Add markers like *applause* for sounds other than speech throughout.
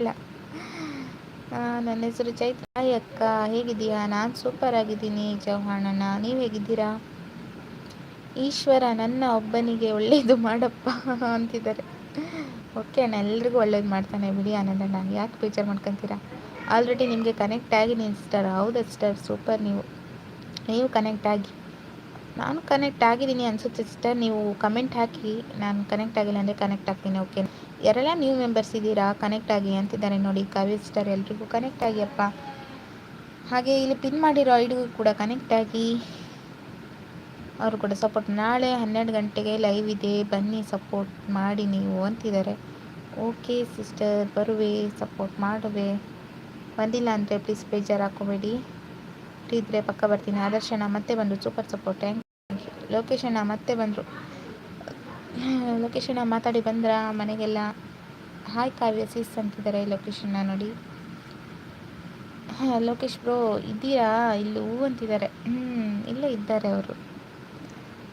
ಇಲ್ಲ. ನನ್ನ ಹೆಸರು ಚೈತ್ರ ಹಾಯ್ ಅಕ್ಕ. ಹೇಗಿದ್ದೀಯಾ? ನಾನು ಸೂಪರ್ ಆಗಿದ್ದೀನಿ ಚೌಹಾಣನ ನೀವು ಹೇಗಿದ್ದೀರಾ? ಈಶ್ವರ, ನನ್ನ ಒಬ್ಬನಿಗೆ ಒಳ್ಳೇದು ಮಾಡಪ್ಪ ಅಂತಿದ್ದಾರೆ. ಓಕೆ ಅಣ್ಣ, ಎಲ್ರಿಗೂ ಒಳ್ಳೇದು ಮಾಡ್ತಾನೆ ಬಿಡಿ ಆನಂದಣ್ಣ ಯಾಕೆ ಬೇಜಾರು ಮಾಡ್ಕೊತೀರಾ? ಆಲ್ರೆಡಿ ನಿಮಗೆ ಕನೆಕ್ಟ್ ಆಗಿ ನೀನು ಸಿಸ್ಟರ್ ಹೌದಾ ಸಿಸ್ಟರ್ ಸೂಪರ್ ನೀವು. ನೀವು ಕನೆಕ್ಟ್ ಆಗಿ. ನಾನು ಕನೆಕ್ಟ್ ಆಗಿದ್ದೀನಿ ಅನಿಸುತ್ತೆ ಸಿಸ್ಟರ್ ನೀವು ಕಮೆಂಟ್ ಹಾಕಿ. ನಾನು ಕನೆಕ್ಟ್ ಆಗಿಲ್ಲ ಅಂದರೆ ಕನೆಕ್ಟ್ ಆಗ್ತೀನಿ ಓಕೆ ಯಾರೆಲ್ಲ ನ್ಯೂ ಮೆಂಬರ್ಸ್ ಇದ್ದೀರಾ ಕನೆಕ್ಟ್ ಆಗಿ ಅಂತಿದ್ದಾರೆ ನೋಡಿ, ಕಾವ್ಯ ಸಿಸ್ಟರ್ ಎಲ್ರಿಗೂ ಕನೆಕ್ಟ್ ಆಗಿಯಪ್ಪ ಹಾಗೆ ಇಲ್ಲಿ ಪಿನ್ ಮಾಡಿರೋ ಐಡಿಗೂ ಕೂಡ ಕನೆಕ್ಟ್ ಆಗಿ. ಅವರು ಕೂಡ ಸಪೋರ್ಟ್ ನಾಳೆ ಹನ್ನೆರಡು ಗಂಟೆಗೆ ಲೈವ್ ಇದೆ, ಬನ್ನಿ ಸಪೋರ್ಟ್ ಮಾಡಿ ನೀವು ಅಂತಿದ್ದಾರೆ. ಓಕೆ ಸಿಸ್ಟರ್ ಬರುವೆ ಸಪೋರ್ಟ್ ಮಾಡುವೆ. ಬಂದಿಲ್ಲ ಅಂದರೆ ಪ್ಲೀಸ್ ಬೇಜಾರು ಹಾಕೋಬೇಡಿ ಇದ್ದರೆ ಪಕ್ಕ ಬರ್ತೀನಿ, ಆದರ್ಶನ ಮತ್ತೆ ಬಂದರು ಸೂಪರ್ ಸಪೋರ್ಟ್ ಥ್ಯಾಂಕ್ ಯು ಲೊಕೇಶನ್ನ ಮತ್ತೆ ಬಂದರು. ಲೊಕೇಶನ್ನ ಮಾತಾಡಿ, ಬಂದ್ರ? ಮನೆಗೆಲ್ಲ? ಹಾಯ್ ಕಾವ್ಯ ಸೀಸ್ ಅಂತಿದ್ದಾರೆ ಲೊಕೇಶನ್ನ ನೋಡಿ. ಹಾಂ, ಲೋಕೇಶ್ ಬ್ರೋ, ಇದ್ದೀರಾ? ಇಲ್ಲಿ ಅಂತಿದ್ದಾರೆ. ಹ್ಞೂ ಇಲ್ಲೇ ಇದ್ದಾರೆ ಅವರು.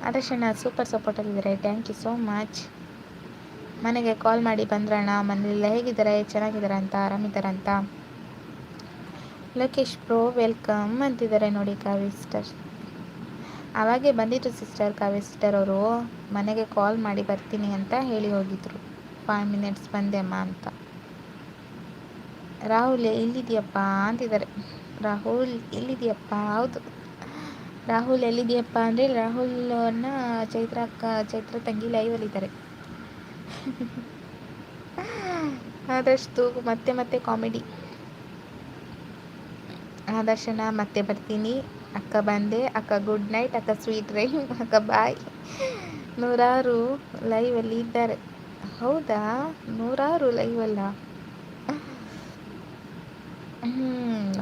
ಆದರ್ಶನ ಸೂಪರ್ ಸಪೋರ್ಟ್ ಸಪೋರ್ಟಲ್ಲಿದ್ದಾರೆ ಥ್ಯಾಂಕ್ ಯು ಸೋ ಮಚ್ ಮನೆಗೆ ಕಾಲ್ ಮಾಡಿ ಬಂದ್ರಣ್ಣ ಮನೆಯಲ್ಲ ಹೇಗಿದ್ದಾರೆ? ಚೆನ್ನಾಗಿದ್ದಾರೆ ಅಂತ, ಆರಾಮಿದ್ದಾರೆ ಅಂತ? ಲೋಕೇಶ್ ಬ್ರೋ ವೆಲ್ಕಮ್ ಅಂತಿದ್ದಾರೆ ನೋಡಿ, ಕಾವ್ಯ ಸಿಸ್ಟರ್ ಅವಾಗೆ ಬಂದಿದ್ರು ಸಿಸ್ಟರ್ ಕಾವ್ಯ. ಸಿಸ್ಟರ್ ಅವರು, ಮನೆಗೆ ಕಾಲ್ ಮಾಡಿ ಬರ್ತೀನಿ ಅಂತ ಹೇಳಿ ಹೋಗಿದ್ರು. ಫೈವ್ ಮಿನಿಟ್ಸ್ ಬಂದೆ ಅಮ್ಮ ಅಂತ. ರಾಹುಲ್ ಎಲ್ಲಿದೆಯಪ್ಪ ಅಂತಿದ್ದಾರೆ. ರಾಹುಲ್ ಎಲ್ಲಿದೆಯಪ್ಪ ಹೌದು. ರಾಹುಲ್ ಎಲ್ಲಿದೆಯಪ್ಪ ಅಂದರೆ ರಾಹುಲ್ನ ಚೈತ್ರ ಅಕ್ಕ, ಚೈತ್ರ ತಂಗಿ ಲೈವಲ್ಲಿದ್ದಾರೆ *laughs* ಆದಷ್ಟು ಮತ್ತೆ ಮತ್ತೆ ಕಾಮಿಡಿ ಆದರ್ಶನ ಮತ್ತೆ ಬರ್ತೀನಿ. ಅಕ್ಕ ಬಂದೆ, ಅಕ್ಕ ಗುಡ್ ನೈಟ್ ಅಕ್ಕ ಸ್ವೀಟ್ ರೈಮ್ ಅಕ್ಕ ಬಾಯ್ ನೂರಾರು ಲೈವಲ್ಲಿ ಇದ್ದಾರೆ. ಹೌದಾ? ನೂರಾರು ಲೈವಲ್ಲ ಹ್ಞೂ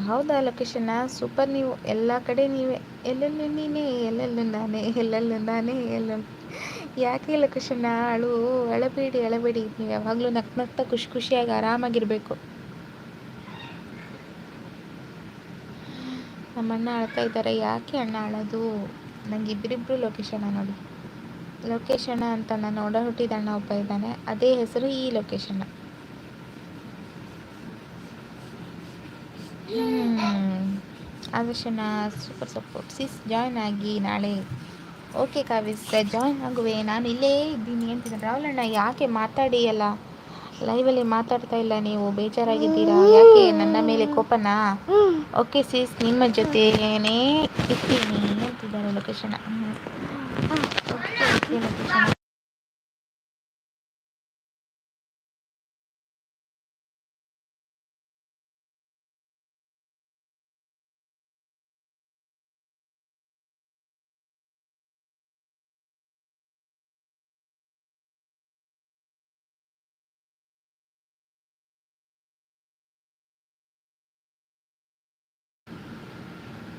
ಹೌದಾ ಲೊಕೇಶನ್ನ ಸೂಪರ್ ನೀವು, ಎಲ್ಲ ಕಡೆ ನೀವೇ. ಎಲ್ಲೆಲ್ಲೂ ನೀನೇ, ಎಲ್ಲೆಲ್ಲೂ ನಾನೇ ಎಲ್ಲೆಲ್ಲೂ ನಾನೇ ಎಲ್ಲ ಯಾಕೆ ಲೊಕೇಶನ್ನ ಅಳು, ಅಳಬೇಡಿ ಅಳಬೇಡಿ. ನೀವು ಯಾವಾಗಲೂ ನಕ್ ನಗ್ತಾ ಖುಷಿ ಖುಷಿಯಾಗಿ ಆರಾಮಾಗಿರಬೇಕು. ನಮ್ಮ ಅಣ್ಣ ಅಳ್ತಾ ಇದ್ದಾರೆ. ಯಾಕೆ ಅಣ್ಣ ಅಳೋದು? ನಂಗೆ ಇಬ್ಬರಿಬ್ರು ಲೊಕೇಶನ ನೋಡಿ. ಲೊಕೇಶನ್ ಅಂತ ನಾನು ಒಡ ಹುಟ್ಟಿದ ಅಣ್ಣ ಒಬ್ಬ ಇದ್ದಾನೆ. ಅದೇ ಹೆಸರು ಈ ಲೊಕೇಶನ್ ಆದರ್ಶನ ಸೂಪರ್ ಸಪೋರ್ಟ್ ಸಿಸ್ ಜಾಯ್ನ್ ಆಗಿ ನಾಳೆ. ಓಕೆ ಕಾವ್ಯ ಜಾಯ್ನ್ ಆಗುವೆ. ನಾನು ಇಲ್ಲೇ ಇದ್ದೀನಿ ಅಂತಿದ್ದರು ರಾಹುಲ್ ಅಣ್ಣ, ಯಾಕೆ ಮಾತಾಡಿ ಅಲ್ಲ ಲೈವಲ್ಲಿ ಮಾತಾಡ್ತಾ ಇಲ್ಲ ನೀವು, ಬೇಜಾರಾಗಿದ್ದೀರಾ? ಯಾಕೆ ನನ್ನ ಮೇಲೆ ಕೋಪನಾ? ಓಕೆ ಸೀಸ್ ನಿಮ್ಮ ಜೊತೆನೇ ಇರ್ತೀನಿ, ಅಂತಿದ್ದಾರೆ location okay location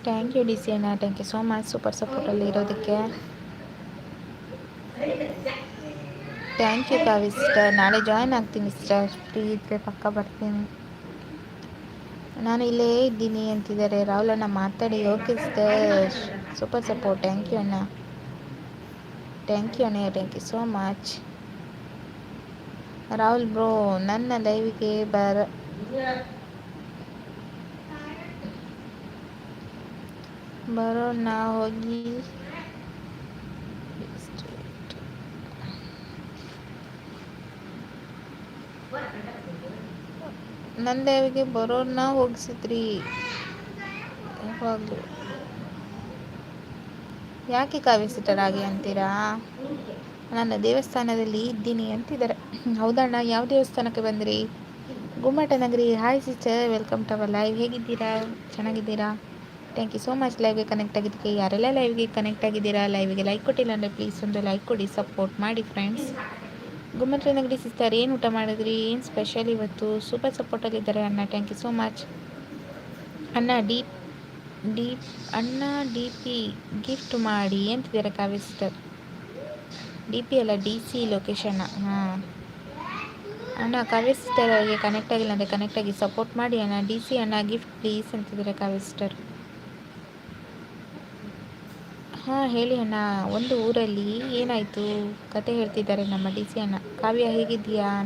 thank you D C ಅಣ್ಣ thank you so much super ಸಪೋರ್ಟಲ್ಲಿ ಇರೋದಕ್ಕೆ ಥ್ಯಾಂಕ್ ಯು ಕಾವಿ ಸಿಸ್ಟರ್ ನಾಳೆ ಜಾಯ್ನ್ ಆಗ್ತೀನಿ ಸಿಸ್ಟರ್ ಫ್ರೀ ಇದ್ದರೆ ಪಕ್ಕ ಬರ್ತೀನಿ. ನಾನು ಇಲ್ಲೇ ಇದ್ದೀನಿ ಅಂತಿದ್ದಾರೆ. ರಾಹುಲ್ ಅಣ್ಣ ಮಾತಾಡಿ. Okay sister super support thank you ಅಣ್ಣ. ಥ್ಯಾಂಕ್ ಯು ಅಣ್ಣ thank you so much Rahul bro ನನ್ನ ಲೈವಿಗೆ ಬರ ಬರೋಣ ಹೋಗಿ ನನ್ನ ದೇವಿಗೆ ಬರೋಣ ಹೋಗಿಸಿದ್ರಿ ಯಾವಾಗಲೂ ಯಾಕೆ ಕಾವ್ಯಸಿಟರಾಗಿ ಅಂತೀರಾ ನನ್ನ ದೇವಸ್ಥಾನದಲ್ಲಿ ಇದ್ದೀನಿ ಅಂತಿದ್ದಾರೆ. ಹೌದಣ್ಣ, ಯಾವ ದೇವಸ್ಥಾನಕ್ಕೆ ಬಂದ್ರಿ? ಗುಮ್ಮಟ ನಗರಿ. Hi sister welcome to our live ಹೇಗಿದ್ದೀರಾ? ಚೆನ್ನಾಗಿದ್ದೀರಾ? ಥ್ಯಾಂಕ್ ಯು ಸೋ ಮಚ್ ಲೈವ್ಗೆ ಕನೆಕ್ಟ್ ಆಗಿದ್ದಕ್ಕೆ ಯಾರೆಲ್ಲ ಲೈವ್ಗೆ ಕನೆಕ್ಟ್ ಆಗಿದ್ದೀರಾ ಲೈವ್ಗೆ ಲೈಕ್ ಕೊಟ್ಟಿಲ್ಲ ಅಂದರೆ ಪ್ಲೀಸ್ ಒಂದು ಲೈಕ್ ಕೊಡಿ ಸಪೋರ್ಟ್ ಮಾಡಿ ಫ್ರೆಂಡ್ಸ್ ಗುಮ್ಮತ್ರ ನಗಡಿ ಸಿಸ್ಟರ್ ಏನು ಊಟ ಮಾಡಿದ್ರಿ? ಏನು ಸ್ಪೆಷಲ್ ಇವತ್ತು? ಸೂಪರ್ ಸಪೋರ್ಟಲ್ಲಿದ್ದಾರೆ ಅಣ್ಣ. ಥ್ಯಾಂಕ್ ಯು ಸೋ ಮಚ್ ಅಣ್ಣ ಡಿ ಡಿ ಅಣ್ಣ ಡಿ ಪಿ ಗಿಫ್ಟ್ ಮಾಡಿ. ಅಂತಿದ್ದಾರೆ ಕಾವ್ಯ ಸಿಸ್ಟರ್ ಡಿ ಪಿ ಅಲ್ಲ ಡಿ ಸಿ ಲೊಕೇಶನ್ನ ಹಾಂ. ಅಣ್ಣ, ಕಾವ್ಯ ಸಿಸ್ಟರ್ ಅವರಿಗೆ ಕನೆಕ್ಟ್ ಆಗಿಲ್ಲ ಅಂದರೆ ಕನೆಕ್ಟ್ ಆಗಿ ಸಪೋರ್ಟ್ ಮಾಡಿ ಅಣ್ಣ. ಡಿ ಸಿ ಅಣ್ಣ ಗಿಫ್ಟ್ ಪ್ಲೀಸ್ ಅಂತಿದ್ದಾರೆ ಕಾವ್ಯ ಸಿಸ್ಟರ್ ಹಾಂ ಹೇಳಿ ಅಣ್ಣ. ಒಂದು ಊರಲ್ಲಿ ಏನಾಯಿತು? ಕತೆ ಹೇಳ್ತಿದ್ದಾರೆ ನಮ್ಮ ಡಿ ಸಿ ಅಣ್ಣ. ಕಾವ್ಯ ಹೇಗಿದ್ದೀಯಾ?